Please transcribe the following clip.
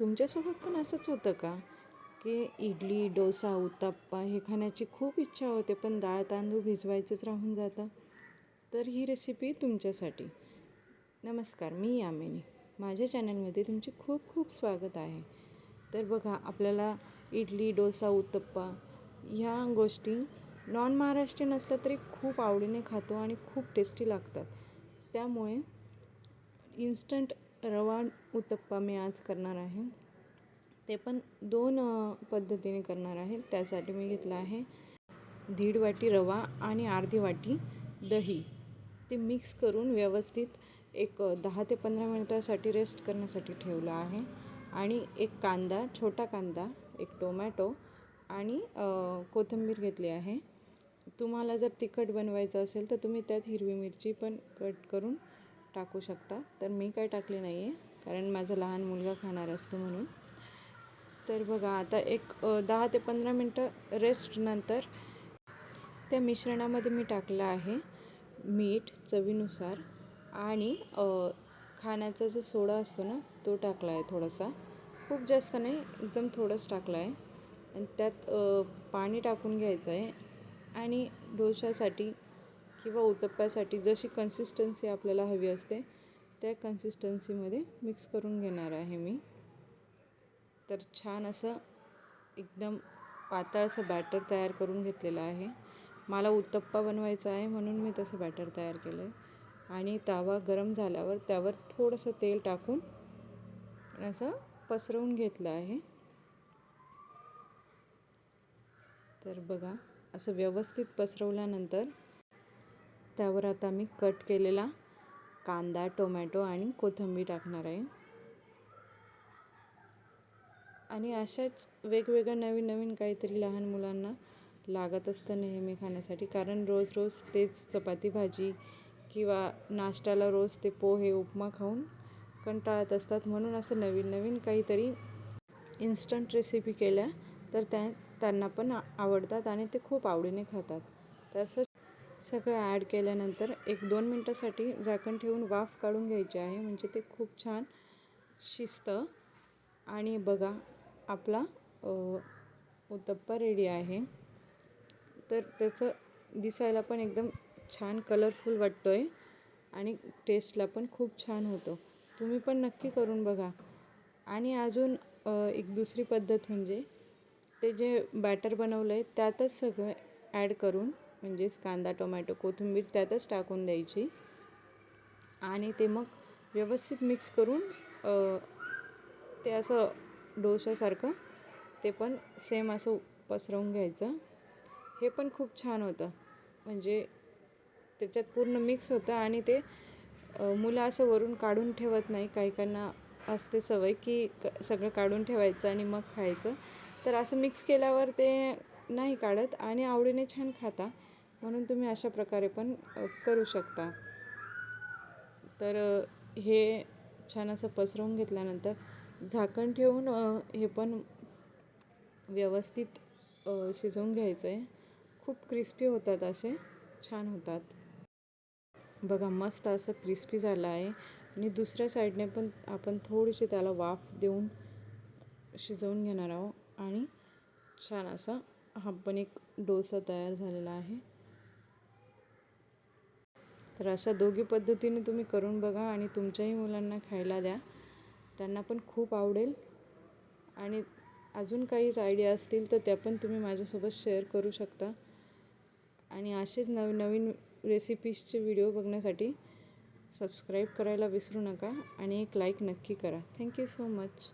तुमच्यासोबत पण असंच होतं का? की इडली डोसा उत्तप्पा हे खाण्याची खूप इच्छा होते पण डाळ तांदूळ भिजवायचंच राहून जातं. तर ही रेसिपी तुमच्यासाठी. नमस्कार मी यामिनी. माझ्या चॅनलमध्ये तुमचे खूप खूप स्वागत आहे. तर बघा आपल्याला इडली डोसा उत्तप्पा ह्या गोष्टी नॉन महाराष्ट्रीयन असलं तरी खूप आवडीने खातो आणि खूप टेस्टी लागतात. त्यामुळे इन्स्टंट रवा उत्तप्पा मी आज करणार आहे. ते पण दोन पद्धतीने करणार आहे. त्यासाठी मी घेतलं आहे दीड वाटी रवा आणि अर्धी वाटी दही. ते मिक्स करून व्यवस्थित एक दहा ते पंधरा मिनटासाठी रेस्ट करण्यासाठी ठेवलं आहे. आणि एक कांदा छोटा कांदा एक टोमॅटो आणि कोथिंबीर घेतली आहे. तुम्हाला जर तिखट बनवायचं असेल तर तुम्ही त्यात हिरवी मिरची पण कट करून टाकू शकता. तर मी काय टाकले नाही आहे कारण माझा लहान मुलगा खाणार असतो म्हणून. तर बघा आता एक दहा ते पंधरा मिनटं रेस्ट नंतर त्या मिश्रणामध्ये मी टाकलं आहे मीठ चवीनुसार आणि खाण्याचा जो सोडा असतो ना तो टाकला आहे थोडासा. खूप जास्त नाही एकदम थोडंच टाकलं आहे. आणि त्यात पाणी टाकून घ्यायचं आहे. आणि डोशासाठी किंवा उत्तप्प्यासाठी जशी कन्सिस्टन्सी आपल्याला हवी असते त्या कन्सिस्टन्सीमध्ये मिक्स करून घेणार आहे मी. तर छान असं एकदम पातळ असं बॅटर तयार करून घेतलेलं आहे. मला उत्तप्पा बनवायचा आहे म्हणून मी तसं बॅटर तयार केलं आहे आणि तवा गरम झाल्यावर त्यावर थोडंसं तेल टाकून असं पसरवून घेतलं आहे. तर बघा असं व्यवस्थित पसरवल्यानंतर त्यावर आता मी कट केलेला कांदा टोमॅटो आणि कोथिंबीर टाकणार आहे. आणि अशाच वेगवेगळ्या नवीन नवीन काहीतरी लहान मुलांना लागत असतं नेहमी खाण्यासाठी. कारण रोज रोज तेच चपाती भाजी किंवा नाश्त्याला रोज ते पोहे उपमा खाऊन कंटाळत असतात. म्हणून असं नवीन नवीन काहीतरी इन्स्टंट रेसिपी केल्या तर त्या त्यांना पण आवडतात आणि ते खूप आवडीने खातात. तसंच सगळं ॲड केल्यानंतर एक दोन मिनटासाठी झाकण ठेवून वाफ काढून घ्यायची आहे. म्हणजे ते खूप छान शिजतं. आणि बघा आपला उत्तप्पा रेडी आहे. तर त्याचं दिसायला पण एकदम छान कलरफुल वाटतो आहे आणि टेस्टला पण खूप छान होतो. तुम्ही पण नक्की करून बघा. आणि अजून एक दुसरी पद्धत म्हणजे ते जे बॅटर बनवलं आहे त्यातच सगळं ॲड करून म्हणजेच कांदा टोमॅटो कोथिंबीर त्यातच टाकून द्यायची. आणि ते मग व्यवस्थित मिक्स करून ते असं डोशासारखं ते पण सेम असं पसरवून घ्यायचं. हे पण खूप छान होतं. म्हणजे त्याच्यात पूर्ण मिक्स होतं आणि ते मुलं असं वरून काढून ठेवत नाही. काही काहींना असते सवय की क सगळं काढून ठेवायचं आणि मग खायचं. तर असं मिक्स केल्यावर ते नाही काढत आणि आवडीने छान खाता. म्हणून तुम्ही अशा प्रकारे पण करू शकता. तर हे छान असं पसरवून घेतल्यानंतर झाकण ठेवून हे पण व्यवस्थित शिजवून घ्यायचं आहे खूप क्रिस्पी होतात असे छान होतात. बघा मस्त असं क्रिस्पी झालं आहे. आणि दुसऱ्या साईडने पण आपण थोडीशी त्याला वाफ देऊन शिजवून घेणार आहोत. आणि छान असं हा पण एक डोसा तयार झालेला आहे. तर अशा दोघी पद्धतीने तुम्ही करून बघा आणि तुमच्याही मुलांना खायला द्या. त्यांना पण खूप आवडेल. आणि अजून काहीच आयडिया असतील तर त्या पण तुम्ही माझ्यासोबत शेअर करू शकता. आणि असेच नव नवीन रेसिपीजचे व्हिडिओ बघण्यासाठी सबस्क्राईब करायला विसरू नका आणि एक लाईक नक्की करा. Thank you so much